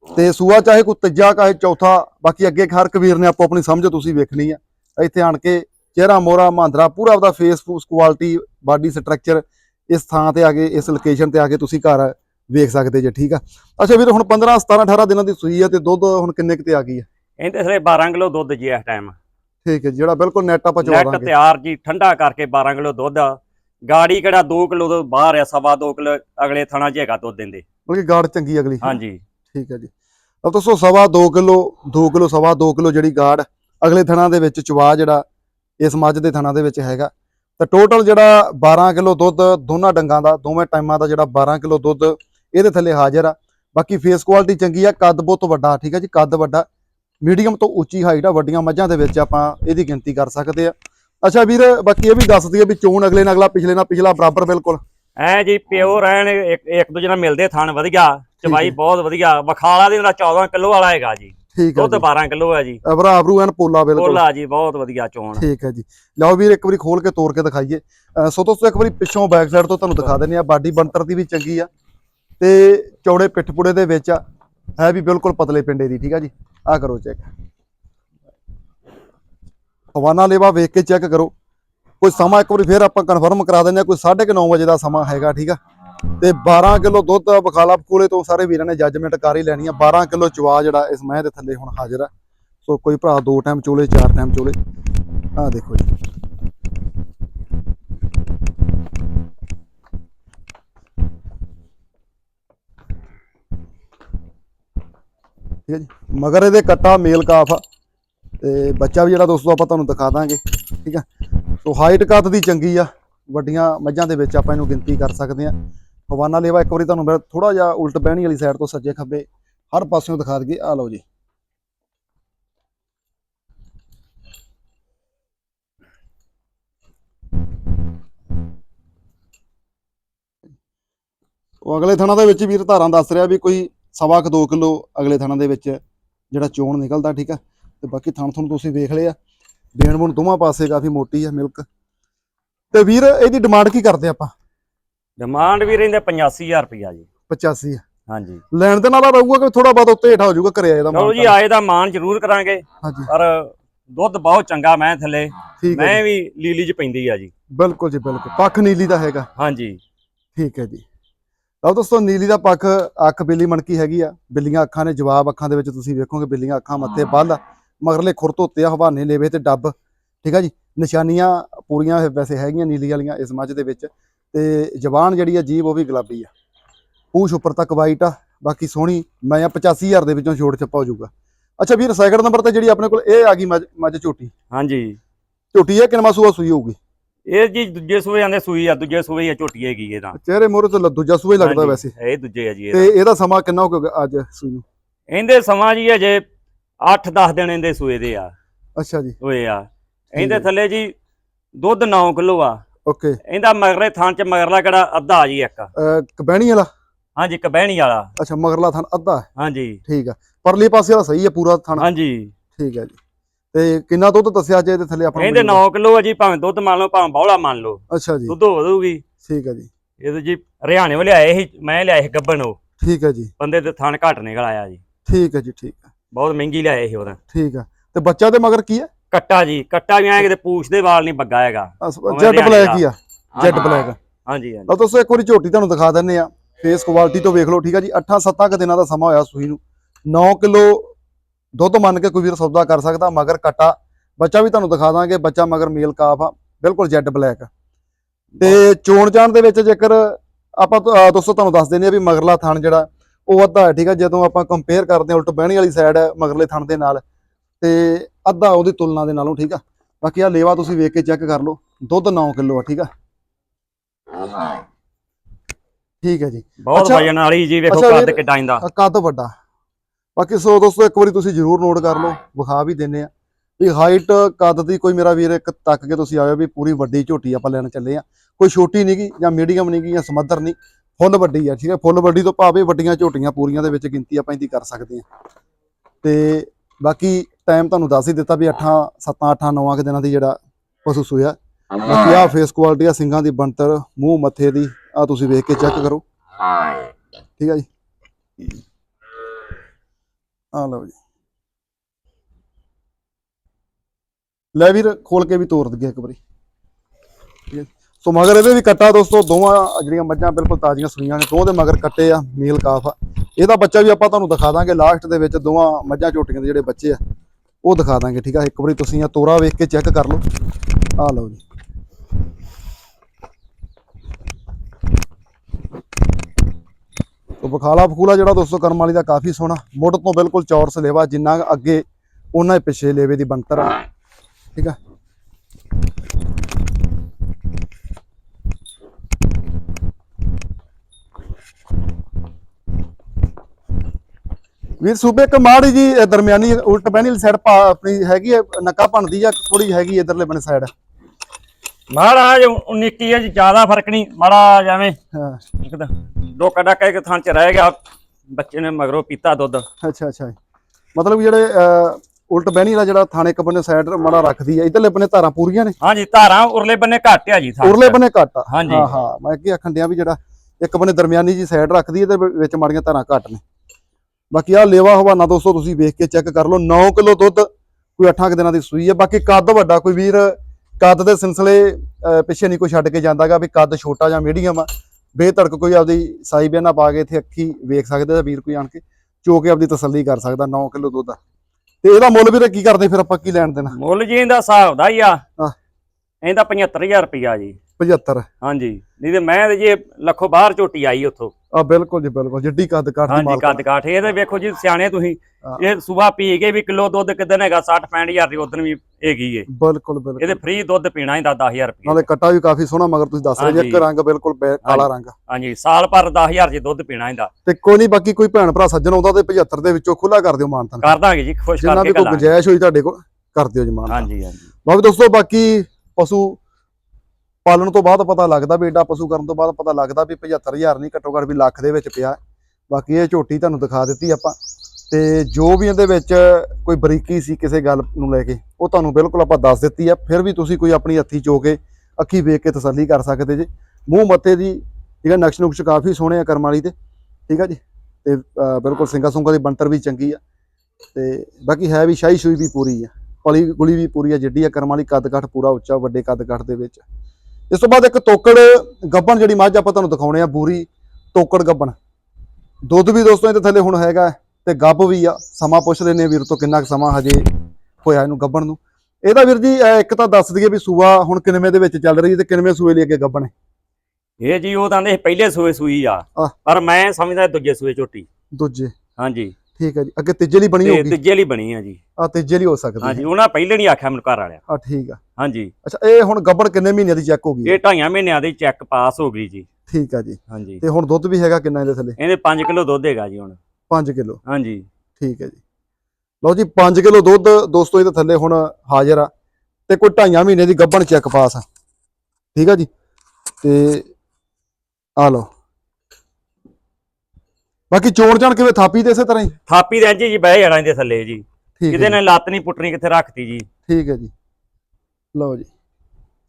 [SPEAKER 1] ਤੇ ਸੂਆ ਚਾਹੇ ਕੋਈ ਤੀਜਾ ਚਾਹੇ ਚੌਥਾ ਬਾਕੀ ਅੱਗੇ ਹਰ ਕਬੀਰ ਨੇ ਆਪੋ ਆਪਣੀ ਸਮਝ ਤੁਸੀਂ ਵੇਖਣੀ ਆ। ਇੱਥੇ ਆਣ ਕੇ ਚਿਹਰਾ ਮੋਰਾ ਮਹਾਂਦਰਾ ਪੂਰਾ ਉਹਦਾ ਫੇਸ ਫੂਸ ਕੁਆਲਿਟੀ ਬਾਡੀ ਸਟਰਕਚਰ ਇਸ ਥਾਂ ਤੇ ਆ ਕੇ ਇਸ ਲੋਕੇਸ਼ਨ ਤੇ ਆ ਕੇ ਤੁਸੀਂ ਘਰ ਵੇਖ ਸਕਦੇ ਜੇ ਠੀਕ ਆ? ਅੱਛਾ ਵੀਰ ਹੁਣ 15 17 18 ਦਿਨਾਂ ਦੀ ਸੂਈ ਆ ਤੇ ਦੁੱਧ ਹੁਣ ਕਿੰਨੇ ਕਿਤੇ ਆ ਗਈ ਆ?
[SPEAKER 2] ਇਹਦੇ ਥਲੇ 12 ਕਿਲੋ ਦੁੱਧ ਜੀ ਇਸ ਟਾਈਮ
[SPEAKER 1] ਠੀਕ ਹੈ ਜੀ, ਜਿਹੜਾ ਬਿਲਕੁਲ ਨੈਟ ਆਪਾਂ ਚਵਾ
[SPEAKER 2] ਨੈਟ ਤਿਆਰ ਜੀ ਠੰਡਾ ਕਰਕੇ 12 ਕਿਲੋ ਦੁੱਧ। ਗਾੜੀ ਕਿਹੜਾ 2 ਕਿਲੋ ਤੋਂ ਬਾਹਰ ਆ ਸਵਾ 2 ਕਿਲੋ ਅਗਲੇ ਥਣਾ 'ਚ ਹੈਗਾ ਦੁੱਧ ਦਿੰਦੇ।
[SPEAKER 1] ਬਲਕਿ ਗਾੜ ਚੰਗੀ ਅਗਲੀ।
[SPEAKER 2] ਹਾਂਜੀ।
[SPEAKER 1] ਠੀਕ ਹੈ ਜੀ। ਅਬ ਦੋਸਤੋ ਸਵਾ 2 ਕਿਲੋ 2 ਕਿਲੋ ਸਵਾ 2 ਕਿਲੋ ਜਿਹੜੀ ਗਾੜ ਅਗਲੇ ਥਣਾ ਦੇ ਵਿੱਚ ਚਵਾ ਜਿਹੜਾ ਇਸ ਮੱਝ ਦੇ ਥਣਾ ਦੇ ਵਿੱਚ ਹੈਗਾ। ਤਾਂ ਟੋਟਲ ਜਿਹੜਾ 12 ਕਿਲੋ ਦੁੱਧ ਦੋਨਾਂ ਡੰਗਾਂ ਦਾ ਦੋਵੇਂ ਟਾਈਮਾਂ ਦਾ ਜਿਹੜਾ 12 ਕਿਲੋ ਦੁੱਧ ਇਹਦੇ ਥੱਲੇ ਹਾਜ਼ਰ ਆ। ਬਾਕੀ ਫੇਸ ਕੁਆਲਿਟੀ ਚੰਗੀ ਆ ਕੱਦ ਬਹੁਤ ਵੱਡਾ ਠੀਕ ਹੈ ਜੀ ਕੱਦ ਵੱਡਾ। ਮੀਡੀਅਮ ਤੋਂ ਉੱਚੀ ਹਾਈਟ ਆ ਵੱਡੀਆਂ ਮੱਝਾਂ ਦੇ ਵਿੱਚ ਆਪਾਂ ਇਹਦੀ ਗਿਣਤੀ ਕਰ ਸਕਦੇ ਆ। ਅੱਛਾ ਵੀਰ ਬਾਕੀ ਇਹ ਵੀ ਦੱਸ ਦਈਏ ਵੀ ਚੋਣ ਅਗਲੇ ਨਾਲ ਅਗਲਾ ਪਿਛਲੇ ਨਾਲ ਪਿਛਲਾ ਬਰਾਬਰ ਬਿਲਕੁਲ।
[SPEAKER 2] ਐ ਜੀ ਪਿਓ ਰਹਿਣ ਇੱਕ ਇੱਕ ਦੂਜੇ ਨਾਲ ਮਿਲਦੇ ਥਣ ਵਧੀਆ ਚਵਾਈ। ਬਹੁਤ ਵਧੀਆ। ਬਖਾਲਾ ਦੇ ਨਾਲ 14 ਕਿਲੋ ਵਾਲਾ ਹੈਗਾ ਜੀ
[SPEAKER 1] ਠੀਕ ਹੈ
[SPEAKER 2] ਦੁੱਧ
[SPEAKER 1] ਜੀ।
[SPEAKER 2] 12 ਕਿਲੋ ਹੈ ਜੀ।
[SPEAKER 1] ਆਬਰੂ ਐਨ ਪੋਲਾ ਬਿਲਕੁਲ।
[SPEAKER 2] ਕੋਲਾ ਜੀ ਬਹੁਤ ਵਧੀਆ ਚੋਣ।
[SPEAKER 1] ਠੀਕ ਹੈ ਜੀ। ਲਓ ਵੀਰ ਇੱਕ ਵਾਰੀ ਖੋਲ ਕੇ ਤੋੜ ਕੇ ਦਿਖਾਈਏ। ਸੋ ਦੋਸਤੋ ਇੱਕ ਵਾਰੀ ਪਿੱਛੋਂ ਬੈਕ ਸਾਈਡ ਤੋਂ ਤੁਹਾਨੂੰ ਦਿਖਾ ਦਿੰਦੇ ਆ ਬਾਡੀ ਬੰਤਰ ਦੀ ਵੀ ਚੰਗੀ ਆ। ਤੇ ਚੌੜੇ ਪਿੱਠ ਪੁੜੇ ਦੇ ਵਿੱਚ ਆ। ਹੈ ਵੀ ਬਿਲਕੁਲ ਪਤਲੇ ਪਿੰਡੇ ਦੀ ਠੀਕ ਆ ਜੀ। ਆ ਕਰੋ ਚੈੱਕ ਹਵਾਨਾ ਲੇਵਾ ਵੇਖ ਕੇ ਚੈੱਕ ਕਰੋ। ਕੋਈ ਸਮਾਂ ਇੱਕ ਵਾਰੀ ਫੇਰ ਆਪਾਂ ਕਨਫਰਮ ਕਰਾ ਦਿੰਦੇ ਆ ਕੋਈ 9:30 ਵਜੇ ਦਾ ਸਮਾਂ ਹੈਗਾ, ਠੀਕ ਆ? ਤੇ 12 ਕਿਲੋ ਦੁੱਧ ਬਖਾਲਾ ਕੋਲੇ ਤੋਂ ਸਾਰੇ ਵੀਰਾਂ ਨੇ ਜੱਜਮੈਂਟ ਕਰ ਹੀ ਲੈਣੀ ਆ। 12 ਕਿਲੋ ਚਵਾ ਜਿਹੜਾ ਇਸ ਮਹਿ ਦੇ ਥੱਲੇ ਹੁਣ ਹਾਜ਼ਰ ਆ। ਸੋ ਕੋਈ ਭਰਾ ਦੋ ਟਾਈਮ ਚੋਲੇ, ਚਾਰ ਟਾਈਮ ਚੋਲੇ। ਆ ਦੇਖੋ ਜੀ। ਠੀਕ ਹੈ ਜੀ। ਮਗਰ ਇਹਦੇ ਕੱਟਾ ਮੇਲ ਕਾਫ ਆ। ਤੇ ਬੱਚਾ ਵੀ ਜਿਹੜਾ ਦੋਸਤੋ ਆਪਾਂ ਤੁਹਾਨੂੰ ਦਿਖਾ ਦਾਂਗੇ, ਠੀਕ ਆ। ਸੋ ਹਾਈਟ ਕੱਦ ਦੀ ਚੰਗੀ ਆ। ਵੱਡੀਆਂ ਮੱਝਾਂ ਦੇ ਵਿੱਚ ਆਪਾਂ ਇਹਨੂੰ ਗਿਣਤੀ ਕਰ ਸਕਦੇ ਆ। ਹਵਾਨਾ ਲੇਵਾ ਇੱਕ ਵਾਰੀ ਤੁਹਾਨੂੰ ਮੈਂ ਥੋੜਾ ਜਿਹਾ ਉਲਟ ਬਹਿਣੀ ਵਾਲੀ ਸਾਈਡ ਤੋਂ ਸੱਜੇ ਖੱਬੇ ਹਰ ਪਾਸਿਓਂ ਦਿਖਾ ਦਈਏ। ਆ ਲਓ ਜੀ। ਉਹ ਅਗਲੇ ਥਾਣਾ ਦੇ ਵਿੱਚ ਵੀਰ ਧਾਰਾਂ ਦੱਸ ਰਿਹਾ ਵੀ ਕੋਈ ਸਵਾ ਕੁ 2 ਕਿਲੋ ਅਗਲੇ ਥਣਾ ਦੇ ਵਿੱਚ ਜਿਹੜਾ ਚੋਣ ਨਿਕਲਦਾ ਠੀਕ ਆ? ਤੇ ਬਾਕੀ ਥਣ ਤੁਹਾਨੂੰ ਤੁਸੀਂ ਵੇਖ ਲਿਆ। ਦੇਣ ਬੁਣ ਦੋਵਾਂ ਪਾਸੇ ਕਾਫੀ ਮੋਟੀ ਆ ਮਿਲਕ। ਤੇ ਵੀਰ ਇਹਦੀ ਡਿਮਾਂਡ ਕੀ ਕਰਦੇ ਆਪਾਂ?
[SPEAKER 2] ਡਿਮਾਂਡ ਵੀ ਰਹਿੰਦੇ 85000 ਰੁਪਇਆ ਜੀ।
[SPEAKER 1] 85
[SPEAKER 2] ਹਾਂਜੀ।
[SPEAKER 1] ਲੈਣ ਦੇ ਨਾਲ ਰਹੂਗਾ ਕਿ ਥੋੜਾ ਬਹੁਤ ਉੱਤੇ ਹੇਠਾਂ ਹੋ ਜਾਊਗਾ ਘਰੇ ਆਏ ਦਾ
[SPEAKER 2] ਚਲੋ ਜੀ ਆਏ ਦਾ ਮਾਨ ਜ਼ਰੂਰ ਕਰਾਂਗੇ।
[SPEAKER 1] ਹਾਂਜੀ।
[SPEAKER 2] ਪਰ ਦੁੱਧ ਬਹੁਤ ਚੰਗਾ ਮੈਂ ਥੱਲੇ। ਮੈਂ ਵੀ ਲੀਲੀ ਚ ਪੈਂਦੀ ਆ ਜੀ।
[SPEAKER 1] ਬਿਲਕੁਲ ਜੀ ਬਿਲਕੁਲ। ਪੱਖ ਨੀਲੀ ਦਾ ਹੈਗਾ।
[SPEAKER 2] ਹਾਂਜੀ।
[SPEAKER 1] ਠੀਕ ਹੈ ਜੀ। ਲਓ ਦੋਸਤੋ ਨੀਲੀ ਦਾ ਪੱਖ ਅੱਖ ਬਿੱਲੀ ਮਣਕੀ ਹੈਗੀ ਆ। ਬਿੱਲੀਆਂ ਅੱਖਾਂ ਨੇ ਜਵਾਬ ਅੱਖਾਂ ਦੇ ਵਿੱਚ ਤੁਸੀਂ ਵੇਖੋਗੇ ਬਿੱਲੀਆਂ ਅੱਖਾਂ ਮੱਥੇ ਬੱਲ ਮਗਰਲੇ ਖੁਰ ਧੋਤੇ ਆ ਹਵਾਨੇ ਲੇਵੇ ਤੇ ਡੱਬ। ਠੀਕ ਆ ਜੀ? ਨਿਸ਼ਾਨੀਆਂ ਪੂਰੀਆਂ ਵੈਸੇ ਹੈਗੀਆਂ ਨੀਲੀ ਵਾਲੀਆਂ ਇਸ ਮੱਝ ਦੇ ਵਿੱਚ। ਤੇ ਜ਼ਬਾਨ ਜਿਹੜੀ ਆ ਜੀਭ ਉਹ ਵੀ ਗੁਲਾਬੀ ਆ। ਪੂਛ ਉੱਪਰ ਤੱਕ ਵਾਈਟ ਆ। ਬਾਕੀ ਸੋਹਣੀ ਮੈਂ ਆ 85000 ਦੇ ਵਿੱਚੋਂ ਛੋੜ ਚੱਪਾ ਹੋ ਜਾਊਗਾ। ਅੱਛਾ ਵੀਰ ਸੈਕਿੰਡ ਨੰਬਰ ਤੇ ਜਿਹੜੀ ਆਪਣੇ ਕੋਲ ਇਹ ਆ ਗਈ ਮੱਝ ਮੱਝ ਝੋਟੀ।
[SPEAKER 2] ਹਾਂਜੀ।
[SPEAKER 1] ਝੋਟੀ ਇਹ ਕਿੰਨਾ ਸੂਆ ਸੂਈ ਹੋਊਗੀ?
[SPEAKER 2] ਇਹ ਜੀ ਦੂਜੇ ਸੂਏ ਆਂਦੇ ਸੂਈ ਆ ਦੂਜੇ ਸੂਏ ਆ ਝੋਟੀ ਹੈਗੀ ਇਹਦਾ।
[SPEAKER 1] ਚਿਹਰੇ ਮੋਹਰੇ ਤੋਂ ਦੂਜਾ ਹੀ ਲੱਗਦਾ
[SPEAKER 2] ਹਾਂਜੀ,
[SPEAKER 1] ਵੈਸੇ।
[SPEAKER 2] ਇਹ ਦੂਜੇ ਆ ਜੀ
[SPEAKER 1] ਤੇ
[SPEAKER 2] ਇਹਦਾ।
[SPEAKER 1] ਸਮਾਂ ਕਿੰਨਾ ਹੋ ਗਿਆ ਅੱਜ ਸੂਈ ਨੂੰ?
[SPEAKER 2] ਇਹਦੇ ਸਮਾਂ ਜੀ ਅਜੇ 8-10 ਦਿਨ ਇਹਦੇ ਸੂਏ ਦੇ ਆ।
[SPEAKER 1] ਅੱਛਾ ਜੀ।
[SPEAKER 2] ਹੋਏ ਆ। ਇਹਦੇ ਥੱਲੇ ਜੀ ਦੁੱਧ 9 ਕਿਲੋ ਆ।
[SPEAKER 1] ਓਕੇ।
[SPEAKER 2] ਇਹਦਾ ਮਗਰੇ ਥਾਂ ਚ ਮਗਰਲਾ ਕਿਹੜਾ ਅੱਧਾ ਜੀ ਇੱਕ।
[SPEAKER 1] ਕਬੈਣੀ ਵਾਲਾ?
[SPEAKER 2] ਹਾਂਜੀ ਇੱਕ ਬਹਿਣੀ ਵਾਲਾ।
[SPEAKER 1] ਅੱਛਾ ਮਗਰਲਾ ਥਣ ਅੱਧਾ। ਹੈ,
[SPEAKER 2] ਹਾਂਜੀ।
[SPEAKER 1] ਠੀਕ ਆ। ਪਰਲੇ ਪਾਸੇ ਵਾਲਾ ਸਹੀ ਹੈ ਪੂਰਾ ਥਣ।
[SPEAKER 2] ਹਾਂਜੀ।
[SPEAKER 1] ਠੀਕ ਹੈ ਜੀ। ਤੇ ਕਿੰਨਾ ਦੁੱਧ ਦੱਸਿਆ ਜੇ ਇਹਦੇ ਥੱਲੇ ਆਪਾਂ
[SPEAKER 2] ਇਹਦੇ
[SPEAKER 1] ਮਿਲੂਗਾ?
[SPEAKER 2] 9 ਕਿਲੋ ਆ ਜੀ ਭਾਵੇਂ ਦੁੱਧ ਮੰਨ ਲਓ ਭਾਵੇਂ ਬੌਲਾ ਮੰਨ ਲਓ।
[SPEAKER 1] ਅੱਛਾ ਜੀ।
[SPEAKER 2] ਦੁੱਧ ਵਧੂਗੀ।
[SPEAKER 1] ਠੀਕ ਹੈ ਜੀ।
[SPEAKER 2] ਇਹਦੇ ਜੀ ਹਰਿਆਣੇ ਵਾਲੇ ਆਏ ਸੀ ਮੈਂ ਲਿਆਏ ਸੀ ਗੱਬਣ ਉਹ।
[SPEAKER 1] ਠੀਕ ਹੈ ਜੀ।
[SPEAKER 2] ਬੰਦੇ ਦੇ ਥਣ ਘੱਟ ਨਿਕਲ ਆਇਆ ਜੀ।
[SPEAKER 1] ਠੀਕ ਹੈ ਜੀ ਠੀਕ ਹੈ
[SPEAKER 2] ਬਹੁਤ ਮਹਿੰਗੀ ਲਿਆਏ ਸੀ ਉਹਦਾ।
[SPEAKER 1] ਠੀਕ ਹੈ ਤੇ ਬੱਚਾ ਦੇ ਮਗਰ ਕੀ ਹੈ
[SPEAKER 2] ਕੱਟਾ ਜੀ ਕੱਟਾ ਵੀ ਆਇਆ ਕਿਤੇ ਪੂਛ ਦੇ ਵਾਲ ਨਹੀਂ ਬੱਗਾ ਹੈਗਾ।
[SPEAKER 1] Jade black. ਹੀ ਆ। Jade black.
[SPEAKER 2] ਹਾਂਜੀ ਹਾਂਜੀ।
[SPEAKER 1] ਲਓ ਦੋਸਤੋ ਇੱਕ ਵਾਰੀ ਝੋਟੀ ਤੁਹਾਨੂੰ ਦਿਖਾ ਦਿੰਨੇ ਆ ਫੇਸ ਕੁਆਲਿਟੀ ਤੋਂ ਵੇਖ ਲਓ ਠੀਕ ਹੈ ਜੀ। 8-7 ਕ ਦਿਨਾਂ ਦਾ ਸਮਾਂ ਹੋਇਆ ਸੂਈ ਨੂੰ। 9 ਕਿਲੋ ਦੁੱਧ ਮੰਨ ਕੇ ਕੋਈ ਵੀਰ ਸੌਦਾ ਕਰ ਸਕਦਾ ਮਗਰ ਕਟਾ। ਬੱਚਾ ਵੀ ਤੁਹਾਨੂੰ ਦਿਖਾ ਦਾਂਗੇ ਬੱਚਾ ਮਗਰ ਮੇਲ ਕਾਫ ਆ ਬਿਲਕੁਲ ਜੈਡ ਬਲੈਕ। ਤੇ ਚੋਣ ਜਾਣ ਦੇ ਵਿੱਚ ਜੇਕਰ ਆਪਾਂ ਦੋਸਤੋ ਤੁਹਾਨੂੰ ਦੱਸ ਦਿੰਦੇ ਆ ਵੀ ਮਗਰਲਾ ਥਣ ਜਿਹੜਾ ਉਹ ਅੱਧਾ ਹੈ ਠੀਕ ਹੈ ਜਦੋਂ ਆਪਾਂ ਕੰਪੇਅਰ ਕਰਦੇ ਹਾਂ ਉਲਟ ਬਹਿਣੀ ਵਾਲੀ ਸਾਈਡ ਹੈ ਮਗਰਲੇ ਥਣ ਦੇ ਨਾਲ ਤੇ ਅੱਧਾ ਉਹਦੀ ਤੁਲਨਾ ਦੇ ਨਾਲੋਂ ਠੀਕ ਆ? ਬਾਕੀ ਆ ਲੇਵਾ ਤੁਸੀਂ ਵੇਖ ਕੇ ਚੈੱਕ ਕਰ ਲਓ ਦੁੱਧ 9 ਕਿਲੋ ਆ ਠੀਕ ਆ? ਠੀਕ ਹੈ ਜੀ।
[SPEAKER 2] ਬਹੁਤ ਵਜਨ ਵਾਲੀ ਜੀ ਵੇਖੋ ਕੱਦ ਕਿੱਡਾ ਇੰਦਾ।
[SPEAKER 1] ਆ ਕੱਦ ਵੱਡਾ। ਬਾਕੀ ਸੋ ਦੋਸਤੋ ਇੱਕ ਵਾਰੀ ਤੁਸੀਂ ਜਰੂਰ ਨੋਟ ਕਰ ਲਓ ਵਿਖਾ ਵੀ ਦਿੰਨੇ ਆ। ਵੀ ਹਾਈਟ ਕੱਦ ਦੀ ਕੋਈ ਮੇਰਾ ਵੀਰ ਇੱਕ ਤੱਕ ਕੇ ਤੁਸੀਂ ਆਇਓ ਵੀ ਪੂਰੀ ਵੱਡੀ ਝੋਟੀ ਆਪਾਂ ਲੈਣ ਚੱਲੇ ਆ। ਕੋਈ ਛੋਟੀ ਨਹੀਂਗੀ ਜਾਂ ਮੀਡੀਅਮ ਨਹੀਂਗੀ ਜਾਂ ਸਮੱਧਰ ਨਹੀਂ ਫੁੱਲ ਵੱਡੀ ਆ ਠੀਕ ਹੈ ਫੁੱਲ ਵੱਡੀ ਤੋਂ ਭਾਵੇਂ ਵੱਡੀਆਂ ਝੋਟੀਆਂ ਪੂਰੀਆਂ ਦੇ ਵਿੱਚ ਗਿਣਤੀ ਆਪਾਂ ਇਹਦੀ ਕਰ ਸਕਦੇ ਆ। ਤੇ ਬਾਕੀ ਟਾਈਮ ਤੁਹਾਨੂੰ ਦੱਸ ਹੀ ਦਿੱਤਾ ਵੀ 8 7 8 9 ਕਿ ਦਿਨਾਂ ਦੀ ਜਿਹੜਾ ਪਸ਼ੂ ਸੂਇਆ ਬਾਕੀ ਆ ਫੇਸ ਕੁਆਲਿਟੀ ਆ ਸਿੰਘਾਂ ਦੀ ਬਣਤਰ ਮੂੰਹ ਮੱਥੇ ਦੀ ਆ ਤੁਸੀਂ ਵੇਖ ਕੇ ਚੈੱਕ ਕਰੋ। ਠੀਕ ਆ ਜੀ? ਆ ਲਓ ਜੀ। ਲੈ ਵੀਰ, ਖੋਲ ਕੇ ਵੀ ਤੋੜ ਦਈਏ ਇੱਕ ਵਾਰੀ। ਠੀਕ ਹੈ। ਸੋ ਮਗਰ ਇਹਦੇ ਵੀ ਕੱਟਾ ਦੋਸਤੋ, ਦੋਵਾਂ ਜਿਹੜੀਆਂ ਮੱਝਾਂ ਬਿਲਕੁਲ ਤਾਜ਼ੀਆਂ ਸੂਈਆਂ ਨੇ ਦੋ ਦੇ ਮਗਰ ਕੱਟੇ ਆ, ਮੇਲ ਕਾਫ ਆ। ਇਹਦਾ ਬੱਚਾ ਵੀ ਆਪਾਂ ਤੁਹਾਨੂੰ ਦਿਖਾ ਦਾਂਗੇ ਲਾਸਟ ਦੇ ਵਿੱਚ ਦੋਵਾਂ ਮੱਝਾਂ ਝੋਟੀਆਂ ਦੇ ਜਿਹੜੇ ਬੱਚੇ ਆ, ਉਹ ਦਿਖਾ ਦਾਂਗੇ, ਠੀਕ ਆ? ਇੱਕ ਵਾਰੀ ਤੁਸੀਂ ਆ ਤੋਰਾ ਵੇਖ ਕੇ ਚੈੱਕ ਕਰ ਲਓ। ਆ ਲਓ ਜੀ। ਤੋ ਬਖਾਲਾ ਫਕੂਲਾ ਜਿਹੜਾ ਦੋਸਤੋ ਕਰਮ ਵਾਲੀ ਦਾ ਕਾਫੀ ਸੋਹਣਾ ਮੁੱਢ ਤੋਂ ਬਿਲਕੁਲ ਚੌਰਸ ਲੇਵਾ ਜਿੰਨਾ ਅੱਗੇ ਉਹਨਾਂ ਹੀ ਪਿੱਛੇ ਲੇਵੇ ਦੀ ਬਣਤਰ ਆ। ਠੀਕ ਆ? ਵੀਰ ਸੂਬੇ ਇੱਕ ਮਾੜੀ ਜੀ ਦਰਮਿਆਨੀ ਉਲਟ ਵਾਲੀ ਸਾਈਡ ਆਪਣੀ ਹੈਗੀ ਹੈ ਨੱਕਾ ਭਣਦੀ ਆ ਥੋੜੀ ਹੈਗੀ ਇਧਰਲੇ ਬਣੇ ਸਾਈਡ
[SPEAKER 2] ਮਹਾਰਾਜ 19 ਕੀ ਜੀ ਜ਼ਿਆਦਾ ਫ਼ਰਕ ਨਹੀਂ ਮਾੜਾ ਜਾਵੇਂ
[SPEAKER 1] ਹਾਂ।
[SPEAKER 2] ਇੱਕ ਤਾਂ ਡੋਕਾ ਡਾਕਾ ਇੱਕ ਥਾਂ ਚ ਰਹਿ ਗਿਆ ਬੱਚੇ ਨੇ ਮਗਰੋਂ ਪੀਤਾ ਦੁੱਧ।
[SPEAKER 1] ਅੱਛਾ ਅੱਛਾ। ਮਤਲਬ ਜਿਹੜੇ ਉਲਟ ਬਹਿਣੀ ਵਾਲਾ ਜਿਹੜਾ ਥਾਣੇ ਇੱਕ ਬੰਨੇ ਸਾਈਡ ਮਾੜਾ ਰੱਖਦੀ ਆ ਇਧਰਲੇ ਬੰਨੇ ਧਾਰਾਂ ਪੂਰੀਆਂ ਨੇ?
[SPEAKER 2] ਹਾਂਜੀ ਧਾਰਾਂ ਉਰਲੇ ਬੰਨੇ ਘੱਟ ਆ ਜੀ ਥਾਂ
[SPEAKER 1] ਉਰਲੇ ਬੰਨੇ ਘੱਟ ਆ?
[SPEAKER 2] ਹਾਂਜੀ।
[SPEAKER 1] ਹਾਂ ਹਾਂ। ਮੈਂ ਕੀ ਆਖਣ ਡਿਆ ਵੀ ਜਿਹੜਾ ਇੱਕ ਬੰਨੇ ਦਰਮਿਆਨੀ ਜੀ ਸਾਈਡ ਰੱਖਦੀ ਹੈ ਤੇ ਵਿੱਚ ਮਾੜੀਆਂ ਧਾਰਾਂ ਘੱਟ ਨੇ। ਬਾਕੀ ਆ ਲੇਵਾ ਹਵਾਨਾ ਦੋਸਤੋ ਤੁਸੀਂ ਵੇਖ ਕੇ ਚੈੱਕ ਕਰ ਲਓ। 9 ਕਿਲੋ ਦੁੱਧ ਕੋਈ 8 ਕੁ ਦਿਨਾਂ ਦੀ ਸੂਈ ਹੈ ਬਾਕੀ ਕੱਦ ਵੱਡਾ ਕੋਈ ਵੀਰ ਕੱਦ ਦੇ ਸਿਲਸਿਲੇ ਪਿੱਛੇ ਨਹੀਂ ਕੋਈ ਛੱਡ ਕੇ ਜਾਂਦਾਗਾ ਵੀ ਕੱਦ ਛੋਟਾ ਜਾਂ ਮੀਡੀਅਮ ਆ। ਬੇਧੜਕ ਕੋਈ ਆਪਦੀ ਸਾਈ ਬਿਆਨਾ ਪਾ ਕੇ ਇੱਥੇ ਅੱਖੀ ਵੇਖ ਸਕਦੇ ਆ ਵੀਰ ਕੋਈ ਆਣ ਕੇ ਚੋ ਕੇ ਆਪਦੀ ਤਸੱਲੀ ਕਰ ਸਕਦਾ 9 ਕਿਲੋ ਦੁੱਧ ਆ। ਤੇ ਇਹਦਾ ਮੁੱਲ ਵੀਰੇ ਕੀ ਕਰਦੇ ਫਿਰ ਆਪਾਂ ਕੀ ਲੈਣ ਦੇਣਾ?
[SPEAKER 2] ਮੁੱਲ ਜੀ ਇਹਦਾ ਹਿਸਾਬ ਦਾ ਹੀ ਆ।
[SPEAKER 1] ਹਾਂ।
[SPEAKER 2] ਇਹਦਾ 75000 ਰੁਪਿਆ ਜੀ।
[SPEAKER 1] 75
[SPEAKER 2] ਹਾਂਜੀ। ਨਹੀਂ ਤੇ ਮੈਂ ਤੇ ਜੀ ਲੱਖੋਂ ਬਾਹਰ ਝੋਟੀ ਆਈ ਉੱਥੋਂ।
[SPEAKER 1] ਆ ਬਿਲਕੁਲ ਜੀ ਬਿਲਕੁਲ। ਜਿੱਡੀ ਕੱਦ ਕੱਟ ਦੀ
[SPEAKER 2] ਹਾਂਜੀ
[SPEAKER 1] ਮਾਲਕ
[SPEAKER 2] ਕੱਦ ਕਾਠ। ਇਹਦੇ ਵੇਖੋ ਜੀ ਸਿਆਣੇ ਤੁਸੀਂ।
[SPEAKER 1] ਹਾਂ।
[SPEAKER 2] ਇਹ ਸਵੇਰ ਪੀ ਕੇ ਵੀ ਕਿਲੋ ਦੁੱਧ ਕਿਦਨ ਹੈਗਾ? 60 65000 ਦੀ ਉਦੋਂ ਵੀ ਹੈਗੀ ਏ।
[SPEAKER 1] ਬਿਲਕੁਲ ਬਿਲਕੁਲ।
[SPEAKER 2] ਇਹਦੇ ਫ੍ਰੀ ਦੁੱਧ ਪੀਣਾ ਇਹਦਾ 10000 ਰੁਪਏ
[SPEAKER 1] ਨਾਲੇ ਕੱਟਾ ਵੀ ਕਾਫੀ ਸੋਹਣਾ ਮਗਰ ਤੁਸੀਂ ਦੱਸ ਰਹੇ ਜੀ ਇੱਕ
[SPEAKER 2] ਹਾਂਜੀ।
[SPEAKER 1] ਰੰਗ ਬਿਲਕੁਲ ਬੈ- ਕਾਲਾ ਰੰਗ।
[SPEAKER 2] ਹਾਂਜੀ ਸਾਲ ਭਰ 10000 ਚ ਦੁੱਧ ਪੀਣਾ ਇਹਦਾ।
[SPEAKER 1] ਤੇ ਕੋਈ ਨਹੀਂ ਬਾਕੀ ਕੋਈ ਭੈਣ ਭਰਾ ਸੱਜਣ ਆਉਂਦਾ ਤੇ 75 ਦੇ ਵਿੱਚੋਂ ਖੁੱਲਾ ਕਰ ਦਿਓ ਮਾਨਤਨ
[SPEAKER 2] ਕਰ ਦਾਂਗੇ ਜੀ ਖੁਸ਼
[SPEAKER 1] ਜਿੰਨਾ
[SPEAKER 2] ਕਰਕੇ
[SPEAKER 1] ਵੀ ਕੋਈ
[SPEAKER 2] ਗੱਲਾਂ
[SPEAKER 1] ਗੁੰਜਾਇਸ਼ ਹੋਈ ਤੁਹਾਡੇ ਕੋਲ ਕਰ ਦਿਓ ਜੀ ਮਾਨਤਨ
[SPEAKER 2] ਹਾਂਜੀ ਹਾਂਜੀ।
[SPEAKER 1] ਬਾਕੀ ਦੋਸਤੋ ਬਾਕੀ ਪਸ਼ੂ ਪਾਲਣ ਤੋਂ ਬਾਅਦ ਪਤਾ ਲੱਗਦਾ ਵੀ ਏਡਾ ਪਸ਼ੂ ਕਰਨ ਤੋਂ ਬਾਅਦ ਪਤਾ ਲੱਗਦਾ ਵੀ 75000 ਨਹੀਂ, ਘੱਟੋ ਘੱਟ ਵੀ ਲੱਖ ਦੇ ਵਿੱਚ ਪਿਆ। ਬਾਕੀ ਇਹ ਝੋਟੀ ਤੁਹਾਨੂੰ ਦਿਖਾ ਦਿੱਤੀ ਆਪਾਂ। ਤੇ ਜੋ ਵੀ ਇਹਦੇ ਵਿੱਚ ਕੋਈ ਬਰੀਕੀ ਸੀ ਕਿਸੇ ਗੱਲ ਨੂੰ ਲੈ ਕੇ, ਉਹ ਤੁਹਾਨੂੰ ਬਿਲਕੁਲ ਆਪਾਂ ਦੱਸ ਦਿੱਤੀ ਆ। ਫਿਰ ਵੀ ਤੁਸੀਂ ਕੋਈ ਆਪਣੀ ਹੱਥੀ ਚੋ ਕੇ, ਅੱਖੀ ਵੇਖ ਕੇ ਤਸੱਲੀ ਕਰ ਸਕਦੇ ਜੇ। ਮੂੰਹ ਮੱਥੇ ਦੀ, ਠੀਕ ਹੈ ਨਕਸ਼ ਨੁਕਸ਼ ਕਾਫੀ ਸੋਹਣੇ ਆ ਕਰਮ ਵਾਲੀ ਤੇ, ਠੀਕ ਆ ਜੀ। ਤੇ ਬਿਲਕੁਲ ਸਿੰਗਾ ਸੁੰਗਾ ਦੀ ਬੰਤਰ ਵੀ ਚੰਗੀ ਆ। ਤੇ ਬਾਕੀ ਹੈ ਵੀ ਸ਼ਾਹੀ ਸ਼ੂਈ ਵੀ ਪੂਰੀ ਆ। ਪਲੀ ਗੁਲੀ ਵੀ ਪੂਰੀ ਆ, ਜਿੱਡੀ ਆ ਕਰਮ ਵਾਲੀ ਕੱਦ ਕੱਠ ਪੂਰਾ ਉੱਚਾ, ਵੱਡੇ ਕੱਦ ਕੱਠ ਦੇ ਵਿੱਚ। ਇਸ ਤੋਂ ਬਾਅਦ ਇੱਕ ਤੋਕੜ ਗੱਬਣ ਜਿਹੜੀ ਮੱਝ ਆਪਾਂ ਤੁਹਾਨੂੰ ਦਿਖਾਉਣੇ ਆ ਬੂਰੀ ਤੋਕੜ ਗੱਬਣ। ਦੁੱਧ ਵੀ ਦੋਸਤੋ ਇਹਦੇ ਥੱਲੇ ਹੁਣ ਹੈਗਾ ਤੇ ਗੱਬ ਵੀ ਆ। ਸਮਾਂ ਪੁੱਛਦੇ ਨੇ ਵੀਰ ਤੋਂ ਕਿੰਨਾ ਕੁ ਸਮਾਂ ਹਜੇ ਹੋਇਆ ਇਹਨੂੰ ਗੱਬਣ ਨੂੰ। ਇਹਦਾ ਵੀਰ ਜੀ ਇੱਕ ਤਾਂ ਦੱਸ ਦਈਏ ਵੀ ਸੂਆ ਹੁਣ ਕਿਨਵੇਂ ਦੇ ਵਿੱਚ ਚੱਲ ਰਹੀ ਹੈ ਤੇ ਕਿਨਵੇਂ ਸੂਏ ਲਈ ਅੱਗੇ ਗੱਬਣ ਹੈ?
[SPEAKER 2] ਇਹ ਜੀ ਉਹ ਤਾਂ ਆਂਦੇ ਪਹਿਲੇ ਸੂਏ ਸੂਈ ਆ। ਪਰ ਮੈਂ ਸਮਝਦਾ ਦੂਜੇ ਸੂਏ ਝੋਟੀ
[SPEAKER 1] ਦੂਜੇ।
[SPEAKER 2] ਹਾਂਜੀ।
[SPEAKER 1] ਠੀਕ ਹੈ ਜੀ। ਅੱਗੇ ਤੀਜੇ ਲਈ ਬਣੀ
[SPEAKER 2] ਤੇ ਤੀਜੇ ਲਈ ਬਣੀ ਆ ਜੀ।
[SPEAKER 1] ਆ ਤੀਜੇ ਲਈ ਹੋ ਸਕਦੀ
[SPEAKER 2] ਹਾਂਜੀ
[SPEAKER 1] ਹੈ
[SPEAKER 2] ਉਹਨਾਂ ਪਹਿਲੇ ਨਹੀਂ ਆਖਿਆ ਮੈਨੂੰ ਘਰ ਵਾਲਿਆ।
[SPEAKER 1] ਆ ਠੀਕ ਆ।
[SPEAKER 2] ਹਾਂਜੀ।
[SPEAKER 1] ਅੱਛਾ ਇਹ ਹੁਣ ਗੱਬਣ ਕਿੰਨੇ ਮਹੀਨਿਆਂ ਦੀ ਚੈੱਕ ਹੋ ਗਈ?
[SPEAKER 2] ਇਹ ਢਾਈਆਂ ਮਹੀਨਿਆਂ ਦੀ ਚੈੱਕ ਪਾਸ ਹੋ ਗਈ ਜੀ।
[SPEAKER 1] ਠੀਕ ਆ ਜੀ।
[SPEAKER 2] ਹਾਂਜੀ।
[SPEAKER 1] ਤੇ ਹੁਣ ਦੁੱਧ ਵੀ ਹੈਗਾ ਕਿੰਨਾ ਇਹਦੇ ਥੱਲੇ?
[SPEAKER 2] ਇਹਦੇ 5 ਕਿਲੋ ਦੁੱਧ ਹੈਗਾ ਜੀ ਹੁਣ।
[SPEAKER 1] 5 ਕਿਲੋ।
[SPEAKER 2] ਹਾਂਜੀ।
[SPEAKER 1] ਠੀਕ ਹੈ ਜੀ। ਲਓ ਜੀ 5 ਕਿਲੋ ਦੁੱਧ ਦੋਸਤੋ ਇਹਦੇ ਥੱਲੇ ਹੁਣ ਹਾਜ਼ਰ ਆ। ਤੇ ਕੋਈ ਢਾਈਆਂ ਮਹੀਨੇ ਦੀ ਗੱਭਣ ਚੈੱਕ ਪਾਸ ਆ। ਠੀਕ ਆ ਜੀ। ਤੇ ਆ ਲਓ। ਬਾਕੀ ਚੋਣ ਜਾਣ ਕਿਵੇਂ ਥਾਪੀ ਦੇ ਇਸੇ ਤਰ੍ਹਾਂ ਹੀ?
[SPEAKER 2] ਥਾਪੀ ਦੇ ਇੰਜ ਜੀ ਬਹਿ ਜਾਣਾ ਇਹਦੇ ਥੱਲੇ ਜੀ। ਕਿਤੇ ਨੇ ਲੱਤ ਨਹੀਂ ਪੁੱਟਣੀ ਕਿੱਥੇ ਰੱਖਤੀ ਜੀ।
[SPEAKER 1] ਠੀਕ ਹੈ ਜੀ। ਲਓ ਜੀ।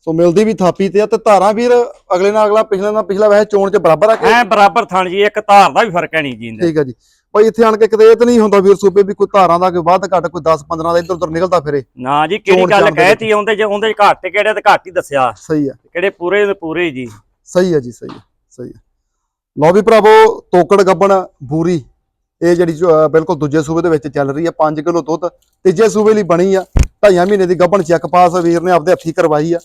[SPEAKER 1] ਸੋ ਮਿਲਦੀ ਵੀ ਥਾਪੀ ਤੇ ਆ ਤੇ ਧਾਰਾਂ ਵੀਰ ਅਗਲੇ ਨਾਲ ਅਗਲਾ ਪਿਛਲੇ ਨਾਲ ਪਿਛਲਾ ਵੈਸੇ ਚੋਣ ਚ ਬਰਾਬਰ ਆ ਕਿ
[SPEAKER 2] ਐ ਬਰਾਬਰ ਥਣ ਜੀ ਇੱਕ ਧਾਰ ਦਾ ਵੀ ਫ਼ਰਕ ਹੈ ਨਹੀਂ ਜੀ।
[SPEAKER 1] ਠੀਕ ਹੈ ਜੀ। ਭਾਈ ਇੱਥੇ ਆਣ ਕੇ ਕਿਤੇ ਇਹ ਤਾਂ ਨਹੀਂ ਹੁੰਦਾ ਵੀਰ ਸੂਬੇ ਵੀ ਕੋਈ ਧਾਰਾਂ ਦਾ ਕੋਈ ਵੱਧ ਘੱਟ ਕੋਈ 10 15 ਦਾ ਇੱਧਰ ਉੱਧਰ ਨਿਕਲਦਾ ਫਿਰੇ।
[SPEAKER 2] ਨਾ ਜੀ ਕਿਹੜੀ ਗੱਲ ਕਹਿਤੀ ਆਉਂਦੇ ਜੇ ਉਹਦੇ ਘੱਟ ਤੇ ਕਿਹੜੇ ਤੇ ਘੱਟ ਹੀ ਦੱਸਿਆ।
[SPEAKER 1] ਸਹੀ ਆ।
[SPEAKER 2] ਕਿਹੜੇ ਪੂਰੇ ਦੇ ਪੂਰੇ ਜੀ।
[SPEAKER 1] ਸਹੀ ਹੈ ਜੀ ਸਹੀ ਹੈ ਸਹੀ ਹੈ ਲੋ ਵੀ ਭਰਾਵੋ, ਤੋਕੜ ਗੱਬਣ ਬੂਰੀ। ਇਹ ਜਿਹੜੀ ਬਿਲਕੁਲ ਦੂਜੇ ਸੂਬੇ ਦੇ ਵਿੱਚ ਚੱਲ ਰਹੀ ਹੈ 5 ਕਿਲੋ ਦੁੱਧ। ਤੀਜੇ ਸੂਬੇ ਲਈ ਬਣੀ ਆ, ਢਾਈਆਂ ਮਹੀਨੇ ਦੀ ਗੱਬਣ ਚੈੱਕ ਪਾਸ ਵੀਰ ਨੇ ਆਪਦੇ ਹੱਥੀ ਕਰਵਾਈ ਆ।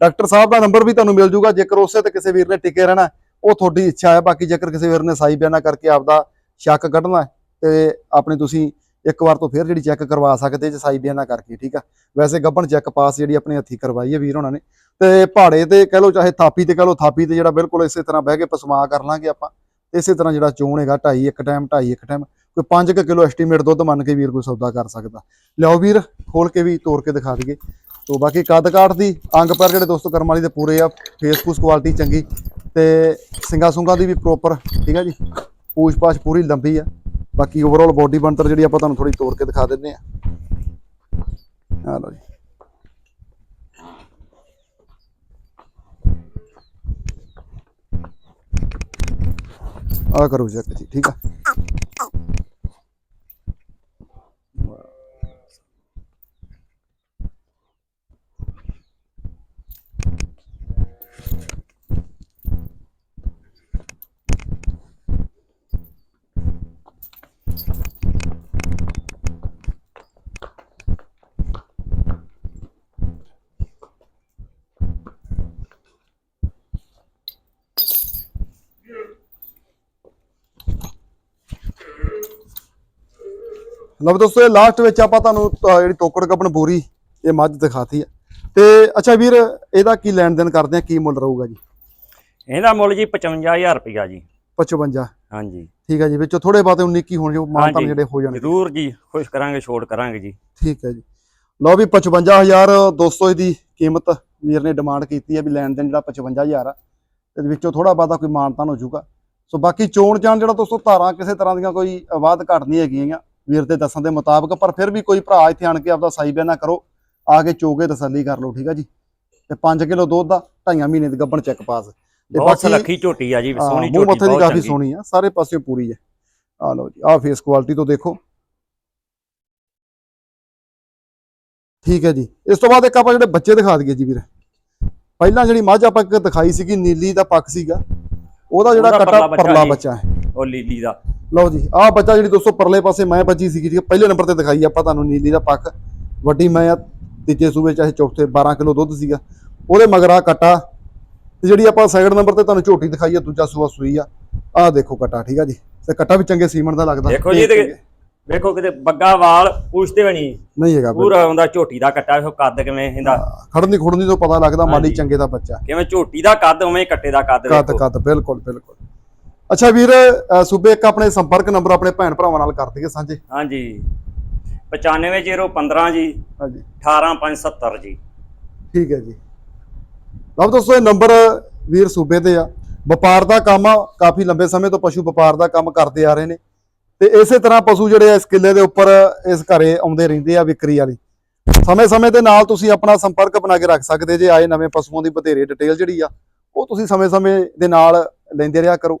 [SPEAKER 1] ਡਾਕਟਰ ਸਾਹਿਬ ਦਾ ਨੰਬਰ ਵੀ ਤੁਹਾਨੂੰ ਮਿਲ ਜੂਗਾ, ਜੇਕਰ ਉਸੇ ਤੇ ਕਿਸੇ ਵੀਰ ਨੇ ਟਿਕੇ ਰਹਿਣਾ, ਉਹ ਤੁਹਾਡੀ ਇੱਛਾ ਹੈ। ਬਾਕੀ ਜੇਕਰ ਕਿਸੇ ਵੀਰ ਨੇ ਸਾਈ ਬਿਆਨਾ ਕਰਕੇ ਆਪਦਾ ਸ਼ੱਕ ਕੱਢਣਾ ਤੇ ਆਪਣੀ ਤੁਸੀਂ ਇੱਕ ਵਾਰ ਤੋਂ ਫਿਰ ਜਿਹੜੀ ਚੈੱਕ ਕਰਵਾ ਸਕਦੇ ਜੇ ਸਾਈ ਬਿਆਨਾ ਕਰਕੇ, ਠੀਕ ਆ? ਵੈਸੇ ਗੱਬਣ ਚੈੱਕ ਪਾਸ ਜਿਹੜੀ ਆਪਣੇ ਹੱਥੀ ਕਰਵਾਈ ਹੈ ਵੀਰ ਉਹਨਾਂ ਨੇ। ਤੇ ਪਹਾੜੇ ਤੇ ਕਹਿ ਲਓ ਚਾਹੇ ਥਾਪੀ ਤੇ ਕਹਿ ਲਓ, ਥਾਪੀ ਤੇ ਜਿਹੜਾ ਬਿਲਕੁਲ ਇਸੇ ਤਰ੍ਹਾਂ ਬਹਿ ਕੇ ਪਸਮਾ ਕਰ ਲਾਂਗੇ ਆਪਾਂ। ਇਸੇ ਤਰ੍ਹਾਂ ਜਿਹੜਾ ਚੋਣ ਹੈਗਾ, ਢਾਈ ਇੱਕ ਟਾਈਮ ਢਾਈ ਇੱਕ ਟਾਈਮ ਕੋਈ 5 ਕਿਲੋ ਐਸਟੀਮੇਟ ਦੁੱਧ ਮੰਨ ਕੇ ਵੀਰ ਕੋਈ ਸੌਦਾ ਕਰ ਸਕਦਾ। ਲਿਆਓ ਵੀਰ ਖੋਲ ਕੇ ਵੀ ਤੋੜ ਕੇ ਦਿਖਾ ਦਈਏ। ਤੋ ਬਾਕੀ ਕੱਦ ਕਾਠ ਦੀ ਅੰਗ ਪਰ ਜਿਹੜੇ ਦੋਸਤੋ ਕਰਮ ਵਾਲੀ ਦੇ ਪੂਰੇ ਆ ਫੇਸ ਫੂਸ ਕੁਆਲਿਟੀ ਚੰਗੀ ਤੇ ਸਿੰਗਾ ਸੁੰਗਾ ਦੀ ਵੀ ਪ੍ਰੋਪਰ ਠੀਕ ਹੈ ਜੀ? ਪੂਛ ਪਾਛ ਪੂਰੀ ਲੰਬੀ ਆ। ਬਾਕੀ ਓਵਰਆਲ ਬੋਡੀ ਬਣਤਰ ਜਿਹੜੀ ਆਪਾਂ ਤੁਹਾਨੂੰ ਥੋੜੀ ਤੋੜ ਕੇ ਦਿਖਾ ਦਿੰਦੇ ਆ। ਆ ਲਓ ਜੀ। ਆ ਕਰੋ ਚੈੱਕ ਜੀ ਠੀਕ ਆ? ਲਓ ਦੋਸਤੋ ਇਹ ਲਾਸਟ ਵਿੱਚ ਆਪਾਂ ਤੁਹਾਨੂੰ ਜਿਹੜੀ ਤੋਕੜ ਕੱਪਣ ਬੋਰੀ ਇਹ ਮੱਝ ਦਿਖਾਤੀ ਹੈ। ਤੇ ਅੱਛਾ ਵੀਰ ਇਹਦਾ ਕੀ ਲੈਣ ਦੇਣ ਕਰਦੇ ਆ? ਕੀ ਮੁੱਲ ਰਹੂਗਾ ਜੀ?
[SPEAKER 2] ਇਹਦਾ ਮੁੱਲ ਜੀ 55000 ਰੁਪਇਆ ਜੀ।
[SPEAKER 1] 55
[SPEAKER 2] ਹਾਂਜੀ।
[SPEAKER 1] ਠੀਕ ਹੈ ਜੀ ਵਿੱਚੋਂ ਥੋੜੇ ਬਾਤੇ 19 ਕੀ ਹੋਣਗੇ ਮਾਨਤਾਨ
[SPEAKER 2] ਹਾਂਜੀ।
[SPEAKER 1] ਜਿਹੜੇ ਹੋ ਜਾਣਗੇ।
[SPEAKER 2] ਜ਼ਰੂਰ ਜੀ ਖੁਸ਼ ਕਰਾਂਗੇ ਛੋੜ ਕਰਾਂਗੇ ਜੀ।
[SPEAKER 1] ਠੀਕ ਹੈ ਜੀ। ਲਓ ਵੀ 55000 200 ਦੀ ਕੀਮਤ ਵੀਰ ਨੇ ਡਿਮਾਂਡ ਕੀਤੀ ਹੈ ਵੀ ਲੈਣ ਦੇਣ ਜਿਹੜਾ 55000 ਆ। ਤੇ ਵਿੱਚੋਂ ਥੋੜਾ ਬਾਤਾ ਕੋਈ ਮਾਨਤਾਨ ਹੋ ਜਾਊਗਾ। ਸੋ ਬਾਕੀ ਚੋਣ ਚਾਣ ਜਿਹੜਾ ਦੋਸਤੋ ਧਾਰਾਂ ਕਿਸੇ ਤਰ੍ਹਾਂ ਦੀਆਂ ਕੋਈ ਵਾਧ ਘਟ ਨਹੀਂ ਹੈਗੀਆਂ। ਵੀਰ ਦੇ ਦੱਸਣ ਦੇ ਮੁਤਾਬਕ ਪਰ ਫਿਰ ਵੀ ਕੋਈ ਭਰਾ ਇੱਥੇ ਆਣ ਕੇ ਆਪਦਾ ਸਾਈ ਬਿਆਨਾ ਕਰੋ ਆ ਕੇ ਚੋਗੇ ਤਸੱਲੀ ਕਰ ਲਓ ਠੀਕ ਆ ਜੀ? ਤੇ 5 ਕਿਲੋ ਦੁੱਧ ਦਾ ਢਾਈਆਂ ਮਹੀਨੇ ਦੀ ਗੱਬਣ ਚੈੱਕ ਪਾਸ। ਤੇ
[SPEAKER 2] ਬਹੁਤ ਸਲੱਖੀ ਝੋਟੀ ਆ ਜੀ ਸੋਹਣੀ ਝੋਟੀ ਬਹੁਤ
[SPEAKER 1] ਕਾਫੀ
[SPEAKER 2] ਚੰਗੀ।
[SPEAKER 1] ਸੋਹਣੀ ਆ ਸਾਰੇ ਪਾਸੇ ਪੂਰੀ ਹੈ ਆ ਲਓ ਜੀ ਆ ਫੇਸ ਕੁਆਲਿਟੀ ਤੋਂ ਦੇਖੋ। ਠੀਕ ਹੈ ਜੀ। ਇਸ ਤੋਂ ਬਾਅਦ ਇੱਕ ਆਪਾਂ ਜਿਹੜੇ ਬੱਚੇ ਦਿਖਾ ਦਈਏ ਜੀ ਵੀਰ। ਪਹਿਲਾਂ ਜਿਹੜੀ ਮੱਝ ਆਪਾਂ ਇੱਕ ਦਿਖਾਈ ਸੀਗੀ ਨੀਲੀ ਦਾ ਪੱਕ ਸੀਗਾ। ਉਹਦਾ ਜਿਹੜਾ ਕੱਟਾ
[SPEAKER 2] ਪਰਲਾ। ਬੱਚਾ
[SPEAKER 1] ਹੈ।
[SPEAKER 2] ਉਹ ਲੀਲੀ ਦਾ।
[SPEAKER 1] ਲਓ ਜੀ ਆਹ ਬੱਚਾ ਜਿਹੜੀ ਦੋਸਤੋ ਪਰਲੇ ਪਾਸੇ ਮੈਂ ਬੱਜੀ ਸੀਗੀ ਹੈ ਪਹਿਲੇ ਨੰਬਰ ਤੇ ਦਿਖਾਈ ਆਪਾਂ ਤੁਹਾਨੂੰ ਨੀਲੀ ਦਾ ਪੱਕ ਵੱਡੀ ਮੈਂ ਆ ਤੀਜੇ ਸੂਬੇ ਚਾਹੇ ਚੌਥੇ 12 ਕਿਲੋ ਦੁੱਧ ਸੀਗਾ। ਉਹਦੇ ਮਗਰ ਕਟਾ ਤੇ ਜਿਹੜੀ ਆਪਾਂ ਸੈਕੰਡ ਨੰਬਰ ਤੇ ਤੁਹਾਨੂੰ ਝੋਟੀ ਦਿਖਾਈ ਆ ਦੂਜਾ ਸੂਆ ਸੂਈ ਆ ਆਹ ਦੇਖੋ ਕਟਾ ਠੀਕ ਆ ਜੀ। ਤੇ ਕਟਾ ਵੀ ਚੰਗੇ ਸੀਮਨ ਦਾ ਲੱਗਦਾ।
[SPEAKER 2] ਦੇਖੋ ਜੀ ਵੇਖੋ ਕਿਤੇ ਬੱਗਾ ਵਾਲ ਪੁੱਛਦੇ ਵੀ ਨਹੀਂ।
[SPEAKER 1] ਨਹੀਂ ਹੈਗਾ।
[SPEAKER 2] ਪੂਰਾ ਆਉਂਦਾ ਝੋਟੀ ਦਾ ਕੱਟਾ ਵੇਖੋ ਕੱਦ ਕਿਵੇਂ ਇਹਦਾ।
[SPEAKER 1] ਖੜਨ ਖੁੜਨ ਤੋਂ ਪਤਾ ਲੱਗਦਾ ਮਾਲੀ। ਚੰਗੇ ਦਾ ਬੱਚਾ।
[SPEAKER 2] ਕਿਵੇਂ ਝੋਟੀ ਦਾ ਕੱਦ ਉਵੇਂ ਕੱਟੇ ਦਾ ਕੱਦ
[SPEAKER 1] ਕੱਦ ਕੱਦ ਬਿਲਕੁਲ ਬਿਲਕੁਲ। ਅੱਛਾ ਵੀਰ ਸੂਬੇ ਇੱਕ ਆਪਣੇ ਸੰਪਰਕ ਨੰਬਰ ਆਪਣੇ ਭੈਣ ਭਰਾਵਾਂ ਨਾਲ ਕਰ ਦਈਏ ਸਾਂਝੇ।
[SPEAKER 2] ਹਾਂਜੀ। 95015 ਜੀ।
[SPEAKER 1] ਹਾਂਜੀ।
[SPEAKER 2] 18570 ਜੀ।
[SPEAKER 1] ਠੀਕ ਹੈ ਜੀ। ਅਬ ਦੋਸਤੋ ਇਹ ਨੰਬਰ ਵੀਰ ਸੂਬੇ ਤੇ ਆ। ਵਪਾਰ ਦਾ ਕੰਮ ਆ ਕਾਫੀ ਲੰਬੇ ਸਮੇਂ ਤੋਂ ਪਸ਼ੂ ਵਪਾਰ ਦਾ ਕੰਮ ਕਰਦੇ ਆ ਰਹੇ ਨੇ। ਤੇ ਇਸੇ ਤਰ੍ਹਾਂ ਪਸ਼ੂ ਜਿਹੜੇ ਆ ਇਸ ਕਿੱਲੇ ਦੇ ਉੱਪਰ ਇਸ ਘਰੇ ਆਉਂਦੇ ਰਹਿੰਦੇ ਆ ਵਿਕਰੀ ਵਾਲੀ। ਸਮੇਂ-ਸਮੇਂ ਦੇ ਨਾਲ ਤੁਸੀਂ ਆਪਣਾ ਸੰਪਰਕ ਬਣਾ ਕੇ ਰੱਖ ਸਕਦੇ ਜੇ ਆਏ ਨਵੇਂ ਪਸ਼ੂਆਂ ਦੀ ਬਥੇਰੇ ਡਿਟੇਲ ਜਿਹੜੀ ਆ ਉਹ ਤੁਸੀਂ ਸਮੇਂ-ਸਮੇਂ ਦੇ ਨਾਲ ਲੈਂਦੇ ਰਿਹਾ ਕਰੋ।